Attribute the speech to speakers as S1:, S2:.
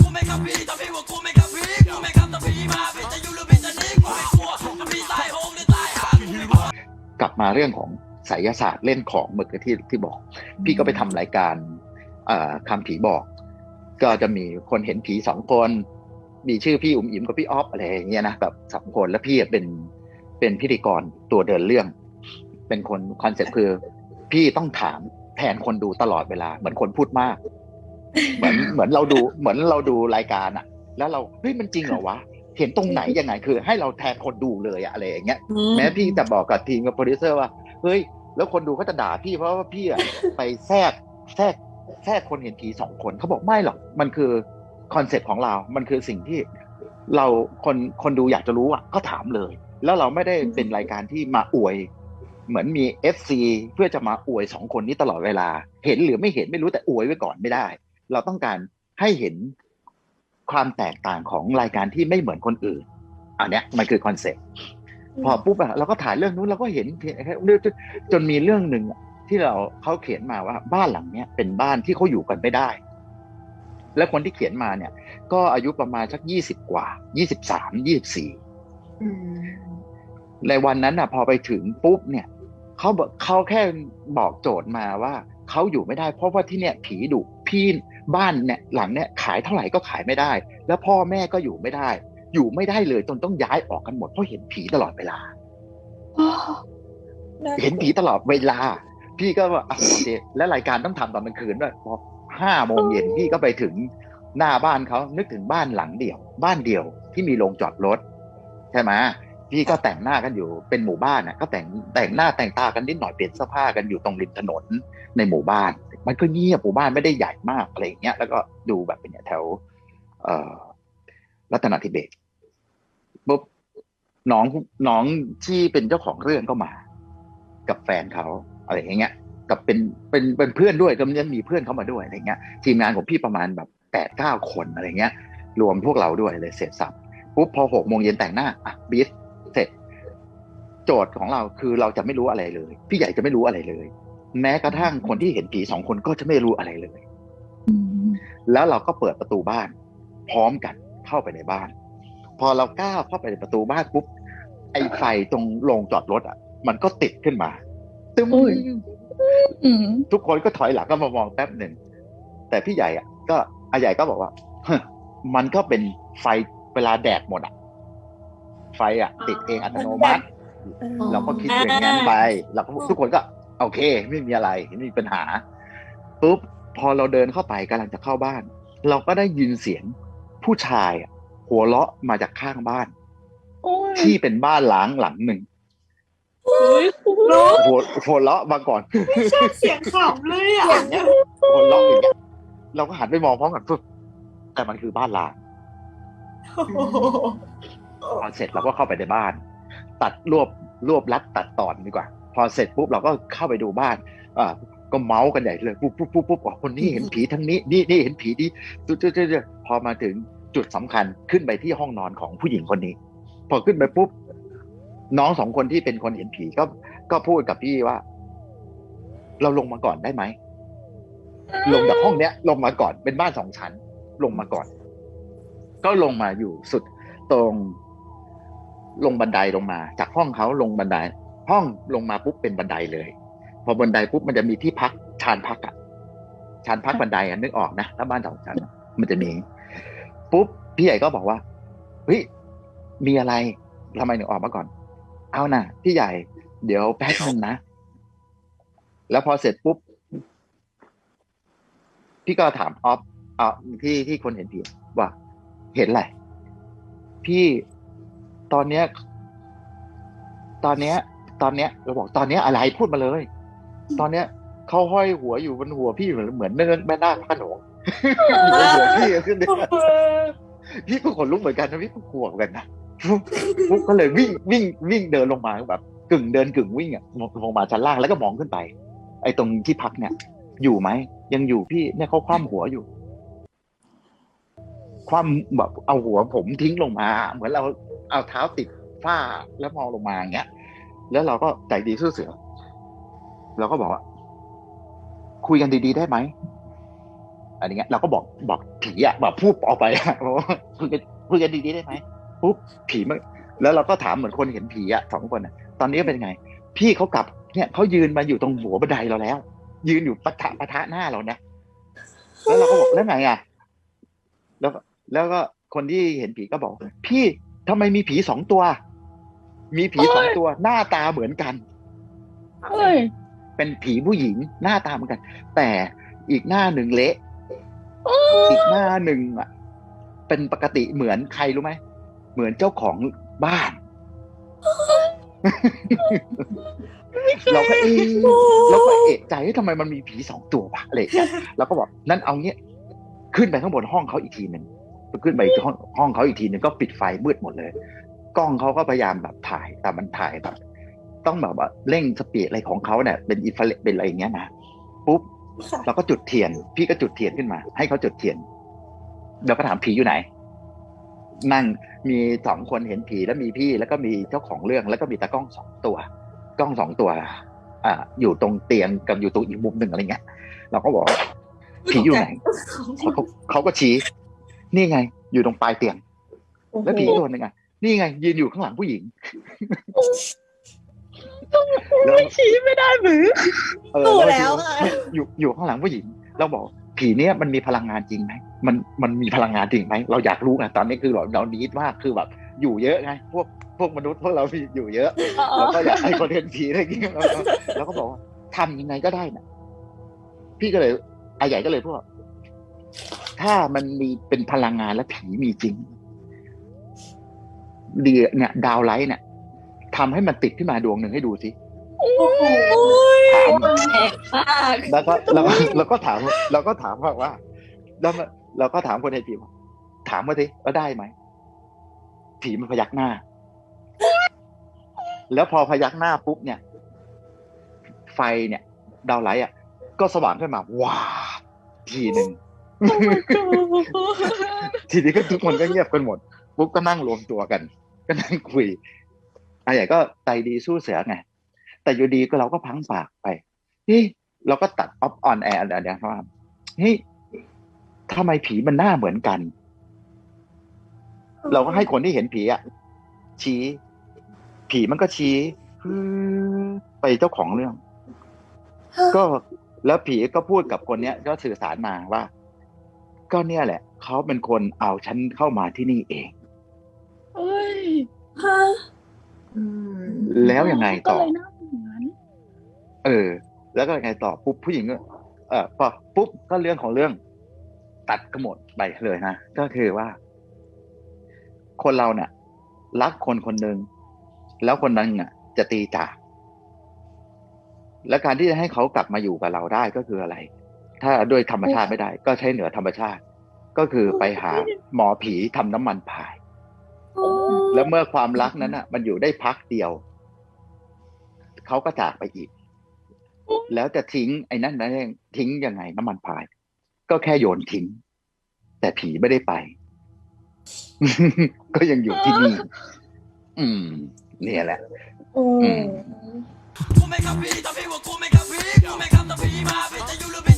S1: กูไม่ขับผีแต่พี่ว่ากูไม่ขับผีกูไม่ขับต่ผีมาพี่จะอยู่หรือพี่จะหนีกูไม่กลัวถ้าพี่ตายโหงหรือตายหากูไม่บอก
S2: กลับมาเรื่องของไสยศาสตร์เล่นของเหมือนกับที่ที่บอก พี่ก็ไปทำรายการเอ่อคำผีบอก ก็จะมีคนเห็นผีสองคน มีชื่อพี่อุ๋มอิ๋มกับพี่ออฟอะไรอย่างเงี้ยนะแบบสองคนแล้วพี่เป็นเป็นพิธีกรตัวเดินเรื่อง เป็นคนคอนเซ็ปต์คือ พี่ต้องถามแทนคนดูตลอดเวลา เหมือนคนพูดมาก เหมือนเหมือนเราดูเหมือนเราดูรายการอะแล้วเราเฮ้ยมันจริงเหรอวะเห็นตรงไหนยังไงคือ ให้เราแทนคนดูเลยอะอะไรอย่างเงี้ยแม้พี่จะบอกกับทีมกับโปรดิวเซอร์ว่าเฮ้ยแล้วคนดูเขาจะด่าพี่เพราะว่าพี่อะไปแทรกแทรกแทรกคนเห็นผีสองคนเขาบอกไม่หรอกมันคือคอนเซ็ปต์ของเรา มันคือสิ่งที่เราคนคนดูอยากจะรู้อะก็ถามเลย แล้วเราไม่ได้เป็นรายการที่มาอวย เหมือนมีเอฟซีเพื่อจะมาอวยสองคนนี้ตลอดเวลา เห็นหรือไม่เห็นไม่รู้แต่อวยไว้ก่อนไม่ได้ เราต้องการให้เห็นความแตกต่างของรายการที่ไม่เหมือนคนอื่น อันเนี้ยมันคือคอนเซ็ปต์พอปุ๊บอะเราก็ถ่ายเรื่องนู้นเราก็เห็นเรื่องจนมีเรื่องหนึ่งอะที่เราเขาเขียนมาว่าบ้านหลังเนี้ยเป็นบ้านที่เขาอยู่กันไม่ได้ แล้วคนที่เขียนมาเนี่ย ก็อายุประมาณสักยี่สิบกว่ายี่สิบสามยี่สิบสี่ในวันนั้นอะ พอไปถึงปุ๊บเนี่ยเขาบอกเขาแค่บอกโจทย์มาว่าเขาอยู่ไม่ได้ เพราะว่าที่เนี่ยผีดุพี่ บ้านเนี่ยหลังเนี่ยขายเท่าไหร่ก็ขายไม่ได้ แล้วพ่อแม่ก็อยู่ไม่ได้ อยู่ไม่ได้เลยจนต้องย้ายออกกันหมดเพราะเห็นผีตลอดเวลาเห็นผีตลอดเวลา พี่ก็ว่าอะโอเคและรายการต้องทำตอนกลางคืนด้วยพอห้าโมงเย็นพี่ก็ไปถึงหน้าบ้านเขานึกถึงบ้านหลังเดี่ยว บ้านเดี่ยวที่มีโรงจอดรถใช่ไหมพี่ก็แต่งหน้ากันอยู่เป็นหมู่บ้านน่ะ ก็แต่งแต่งหน้าแต่งตากันนิดหน่อยเปลี่ยนเสื้อผ้ากันอยู่ตรงริมถนนในหมู่บ้าน มันก็เงียบหมู่บ้านไม่ได้ใหญ่มากอะไรเงี้ยแล้วก็ดูแบบเป็นอย่างแถวเอรัตนทิเบศปุ๊บน้องน้องที่เป็นเจ้าของเรื่องก็มา กับแฟนเขาอะไรอย่างเงี้ย กับเป็นเป็นเป็นเพื่อนด้วยก็มันมีเพื่อนเขามาด้วยอะไรเงี้ย ทีมงานของพี่ประมาณแบบแปดเก้าคนอะไรเงี้ย รวมพวกเราด้วยเลยเสร็จสับปุ๊บพอหกโมงเย็นแต่งหน้าอะบีทเสร็จ โจทย์ของเราคือเราจะไม่รู้อะไรเลย พี่ใหญ่จะไม่รู้อะไรเลย แม้กระทั่งคนที่เห็นผีสองคนก็จะไม่รู้อะไรเลยแล้วเราก็เปิดประตูบ้าน พร้อมกันเข้าไปในบ้าน พอเราก้าวเข้าไปในประตูบ้านปุ๊บไอ้ไฟตรงโรงจอดรถอะ มันก็ติดขึ้นมาตึ้ม
S3: อุ้ย
S2: ทุกคนก็ถอยหลังก็มามองแป๊บหนึ่งแต่พี่ใหญ่อะ ก็อาใหญ่ก็บอกว่าเฮ้ยมันก็เป็นไฟเวลาแดดหมดอะ ไฟอะ ติดเองอัตโนมัติเราก็คิดอย่างนั้นไปเราก็ทุกคนก็ โอเค ไม่มีอะไรไม่มีปัญหาปุ๊บพอเราเดินเข้าไปกำลังจะเข้าบ้าน เราก็ได้ยินเสียงผู้ชายอะหัวเราะมาจากข้างบ้านที่เป็นบ้านล้างหลังหนึ่ง
S4: รู้
S2: หัวหัวเราะมาก่อน
S4: ชอบเสียงขำเลยอะ
S2: อย่างเงี้ยหัวเราะอย่างเงี้ยเราก็หันไปมองพร้อมกันปุ๊บแต่มันคือบ้านล้าง
S4: โอ้โห
S2: พอเสร็จเราก็เข้าไปในบ้าน ตัดรวบรวบรัดตัดตอนดีกว่า พอเสร็จปุ๊บเราก็เข้าไปดูบ้านอ่าก็เมาส์กันใหญ่เลยปุ๊บปุ๊บปุ๊บปุ๊บอ๋อคนนี้เห็นผีทั้งนี้นี่นี่เห็นผีดีจุดจุดจุดจุดพอมาถึงจุดสำคัญขึ้นไปที่ห้องนอนของผู้หญิงคนนี้ พอขึ้นไปปุ๊บน้องสองคนที่เป็นคนเห็นผีก็ก็พูดกับพี่ว่า เราลงมาก่อนได้ไหมลงจากห้องเนี้ย ลงมาก่อนเป็นบ้านสองชั้น ลงมาก่อน ก็ลงมาอยู่สุดตรง ลงบันไดลงมา จากห้องเขาลงบันได ห้องลงมาปุ๊บเป็นบันไดเลย พอบันไดปุ๊บมันจะมีที่พักชานพักอะชานพักบันไดอะนึกออกนะถ้าบ้านสองชั้นอะมันจะมีปุ๊บพี่ใหญ่ก็บอกว่าเฮ้ยมีอะไรทำไมถึงออกมาก่อน เอานะพี่ใหญ่ เดี๋ยวแป๊บนึงนะ แล้วพอเสร็จปุ๊บ พี่ก็ถามออฟอ่าที่ที่คนเห็นผีว่า เห็นอะไรพี่ตอนเนี้ย ตอนเนี้ย ตอนเนี้ยเราบอกตอนเนี้ยอะไรพูดมาเลย ตอนเนี้ยเขาห้อยหัวอยู่บนหัวพี่เหมือนเหมือนแม่แม่นาคพระโขนงอยู่บนหัวพี่ขึ้นเนี่ยพี่ก็ขนลุกเหมือนกันนะพี่ก็กลัวเหมือนกันนะปุ๊บก็เลยวิ่งวิ่งวิ่งเดินลงมาแบบกึ่งเดินกึ่งวิ่งอะลงมาชั้นล่างแล้วก็มองขึ้นไป ไอ้ตรงที่พักเนี่ย อยู่ไหมยังอยู่พี่เนี่ยเขาคว่ำหัวอยู่คว่ำแบบเอาหัวผมทิ้งลงมา เหมือนเราเอาเท้าติดฝ้าแล้วมองลงมาอย่างเงี้ย แล้วเราก็ใจดีสู้เสือ เราก็บอกว่า คุยกันดีๆได้ไหมอะไรเงี้ยเราก็บอกบอกผีอะบอกพูดออกไปอะบอกว่าคุยกันคุยกันดีๆได้ไหมปุ๊บผีมันแล้วเราก็ถามเหมือนคนเห็นผีอะสองคนอะตอนนี้เป็นไง พี่เขากลับเนี่ยเขายืนมาอยู่ตรงหัวบันไดเราแล้ว ยืนอยู่ปะทะปะทะหน้าเรานะแล้วเราก็บอกแล้วไงอะแล้วแล้วก็คนที่เห็นผีก็บอก พี่ทำไมมีผีสองตัว มีผีสองตัวหน้าตาเหมือนกัน
S3: เฮ้ย
S2: เป็นผีผู้หญิงหน้าตาเหมือนกัน แต่อีกหน้าหนึ่งเละอีกหน้าหนึ่งอะเป็นปกติเหมือนใครรู้ไหมเหมือนเจ้าของบ้าน เราก็เอะเราก็เอะใจว่าทำไมมันมีผีสองตัววะอะไรอย่างเงี้ยเราก็บอกนั่นเอาเงี้ยขึ้นไปข้างบนห้องเขาอีกทีหนึ่งขึ้นไปห้องห้องเขาอีกทีหนึ่งก็ปิดไฟมืดหมดเลย กล้องเขาก็พยายามแบบถ่ายแต่มันถ่ายแบบ ต้องแบบว่าเร่งสปีดอะไรของเขาเนี่ยเป็นอินฟราเรดเป็นอะไรอย่างเงี้ยนะปุ๊บ
S4: ค่ะ
S2: เราก็จุดเทียน พี่ก็จุดเทียนขึ้นมา ให้เขาจุดเทียนเราก็ถามผีอยู่ไหน นั่งมีสองคนเห็นผีแล้วมีพี่แล้วก็มีเจ้าของเรื่องแล้วก็มีตากล้องสองตัว กล้องสองตัว อ่า อยู่ตรงเตียงกับอยู่ตรงอีกมุมหนึ่งอะไรเงี้ยเราก็บอกว่าผีอยู่ไหนเขาก็เขาก็ชี้ นี่ไง อยู่ตรงปลายเตียง แล้วผีตัวหนึ่งอะ นี่ไง ยืนอยู่ข้างหลังผู้หญิงแล้ว
S3: ชี้ไม่ได้หรือ
S2: เออ
S4: ถูก
S2: เรา
S4: แล้ว
S2: ดู
S4: ค่ะ
S2: อยู่อยู่ข้างหลังผู้หญิง เราบอก ผีเนี้ยมันมีพลังงานจริงไหมมันมันมีพลังงานจริงไหมเราอยากรู้ไงตอนนี้คือเราเรานิดมากคือแบบ อยู่เยอะไงพวกพวกมนุษย์พวกเรามีอยู่เยอะเราก็อยากให้คนเห็นผีอะไรอย่างเงี้ยเราก็เราก็บอกว่าทำยังไงก็ได้นะพี่ก็เลยอาใหญ่ก็เลยพูดว่าถ้ามันมีเป็นพลังงานและผีมีจริง เดียเนี่ยดาวไลท์เนี่ยทำให้มันติดขึ้นมาดวงหนึ่งให้ดูสิ
S4: โอ้โห
S2: ถาม
S3: แปลกมาก
S2: แล้วก็แล้วก็เราก็ถามเราก็ถามว่าว่าแล้วมันเราก็ถามคนในผีว่าถามว่าสิว่าได้ไหมผีมันพยักหน้า แล้วพอพยักหน้าปุ๊บเนี่ย ไฟเนี่ย ดาวไลท์อะ ก็สว่างขึ้นมาว้าบทีหนึ่งทีนี้ก็ทุกคนก็เงียบกันหมด ปุ๊บก็นั่งรวมตัวกัน ก็นั่งคุยอะไรใหญ่ก็ใจดีสู้เสือไง แต่อยู่ดีก็เราก็พังปากไปเฮ้ยเราก็ตัดออฟออนแอร์อะไรอย่างเงี้ยว่าเฮ้ยทำไมผีมันหน้าเหมือนกัน เราก็ให้คนที่เห็นผีอะชี้ ผีมันก็ชี้ไปเจ้าของเรื่อง ก็แล้วผีก็พูดกับคนเนี้ย ก็สื่อสารมาว่า ก็เนี่ยแหละเขาเป็นคนเอาฉันเข้ามาที่นี่เอง
S4: ฮะ
S5: อืม
S2: แล้วยังไง
S3: ก็
S2: ต่อ
S3: เลยน่าเหมือน
S2: เออ แล้วก็ยังไงต่อปุ๊บผู้หญิงก็เออพอปุ๊บก็เรื่องของเรื่อง ตัดกระหมดไปเลยนะก็คือว่า คนเราเนี่ยรักคนคนหนึ่งแล้วคนนั้นน่ะจะตีจากและการที่จะให้เขากลับมาอยู่กับเราได้ก็คืออะไร ถ้าด้วยธรรมชาติไม่ได้ ก็ใช้เหนือธรรมชาติ ก็คือไปหาหมอผีทำน้ำมันพาย แล้วเมื่อความรักนั้นอะ มันอยู่ได้พักเดียว เขาก็จากไปอีก แล้วจะทิ้งไอ้นั่นนั่นเองทิ้งยังไงน้ำมันพาย ก็แค่โยนทิ้ง แต่ผีไม่ได้ไป ก็ยังอยู่ที่นี่ อืม เนี่ยแหละ
S4: โอ้
S2: อืม
S1: กูไม่ขับผีแต่พี่ว่ากูไม่ขับผีกูไม่ขับแต่ผีมาเป็นจะอยู่หรือเป็น